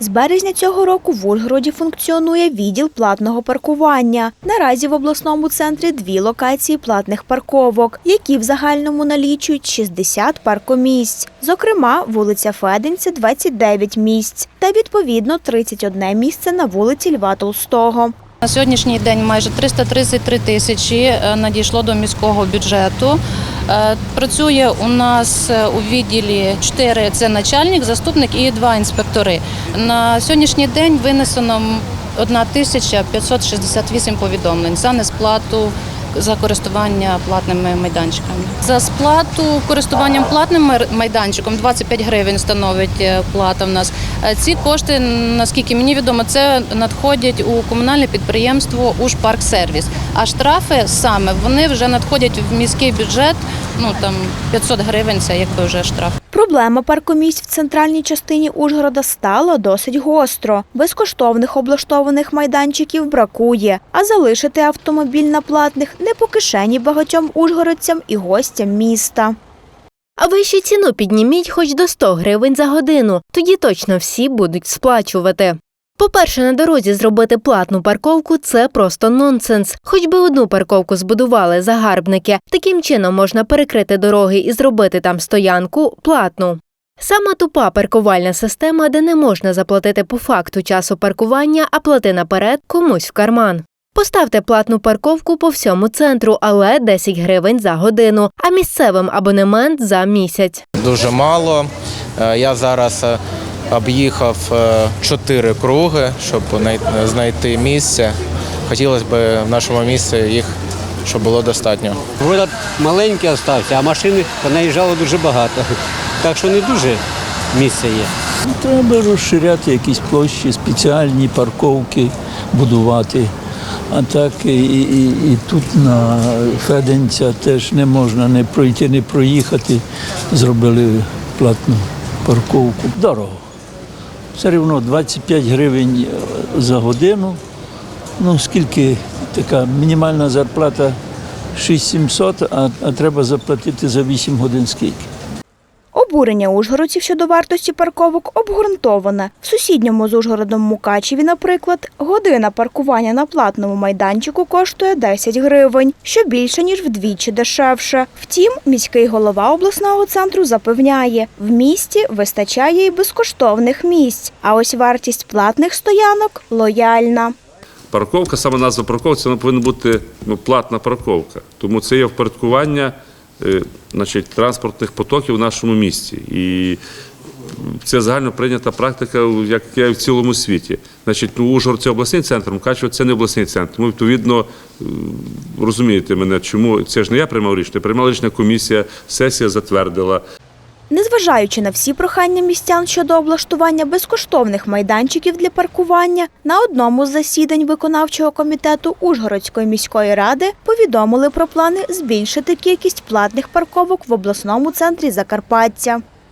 З березня цього року в Ужгороді функціонує відділ платного паркування. Наразі в обласному центрі дві локації платних парковок, які в загальному налічують 60 паркомісць. Зокрема, вулиця Феденця 29 місць та відповідно 31 місце на вулиці Льва Толстого. На сьогоднішній день майже 333 тисячі е, надійшло до міського бюджету. Е, Працює у нас е, у відділі 4 – це начальник, заступник і два інспектори. На сьогоднішній день винесено 1568 повідомлень за несплату за користування платними майданчиками. За сплату користуванням платним майданчиком 25 гривень становить е, плата в нас. Е, Ці кошти, наскільки мені відомо, це надходять у комунальне підприємство «Ужпарксервіс». А штрафи саме вони вже надходять в міський бюджет. Ну там 500 гривень це якби вже штраф. Проблема паркомісць в центральній частині Ужгорода стала досить гостро. Безкоштовних облаштованих майданчиків бракує, а залишити автомобіль на платних не по кишені багатьом ужгородцям і гостям міста. А ви ціну підніміть хоч до 100 гривень за годину, тоді точно всі будуть сплачувати. По-перше, на дорозі зробити платну парковку це просто нонсенс. Хоч би одну парковку збудували загарбники. Таким чином можна перекрити дороги і зробити там стоянку платну. Сама тупа паркувальна система, де не можна заплатити по факту часу паркування, а плати наперед комусь в карман. Поставте платну парковку по всьому центру, але 10 гривень за годину, а місцевим абонемент за місяць. дуже мало. Е, Я зараз е, об'їхав е, чотири круги, щоб знайти місце. Хотілося б в нашому місці їх, щоб було достатньо. Город маленький залишився, а машини понаїжджало дуже багато. Так що не дуже місця є. Ну, Треба розширяти якісь площі, спеціальні парковки будувати. А так і, і, і тут на Феденця теж не можна не пройти, не проїхати. Зробили платну парковку. Дорого. Все рівно 25 гривень е, за годину. Ну, скільки така мінімальна зарплата 6700, а, а треба заплатити за 8 годин скільки. Обурення ужгородців щодо вартості парковок обґрунтоване. В сусідньому з Ужгородом Мукачеві, наприклад, година паркування на платному майданчику коштує 10 гривень, що більше ніж вдвічі дешевше. Втім, міський голова обласного центру запевняє, в місті вистачає і безкоштовних місць. А ось вартість платних стоянок лояльна. Парковка, саме назва парковки, це повинна бути ну, платна парковка. Тому це є впорядкування значить, транспортних потоків в нашому місті. І це загально прийнята практика, як є в цілому світі. Значить, ну, Ужгород – це обласний центр, Мукачево – це не обласний центр. Тому, відповідно, е, розумієте мене, чому це ж не я приймав рішення, приймала рішення комісія, сесія затвердила. Незважаючи на всі прохання містян щодо облаштування безкоштовних майданчиків для паркування, на одному з засідань виконавчого комітету Ужгородської міської ради повідомили про плани збільшити кількість платних парковок в обласному центрі Закарпаття.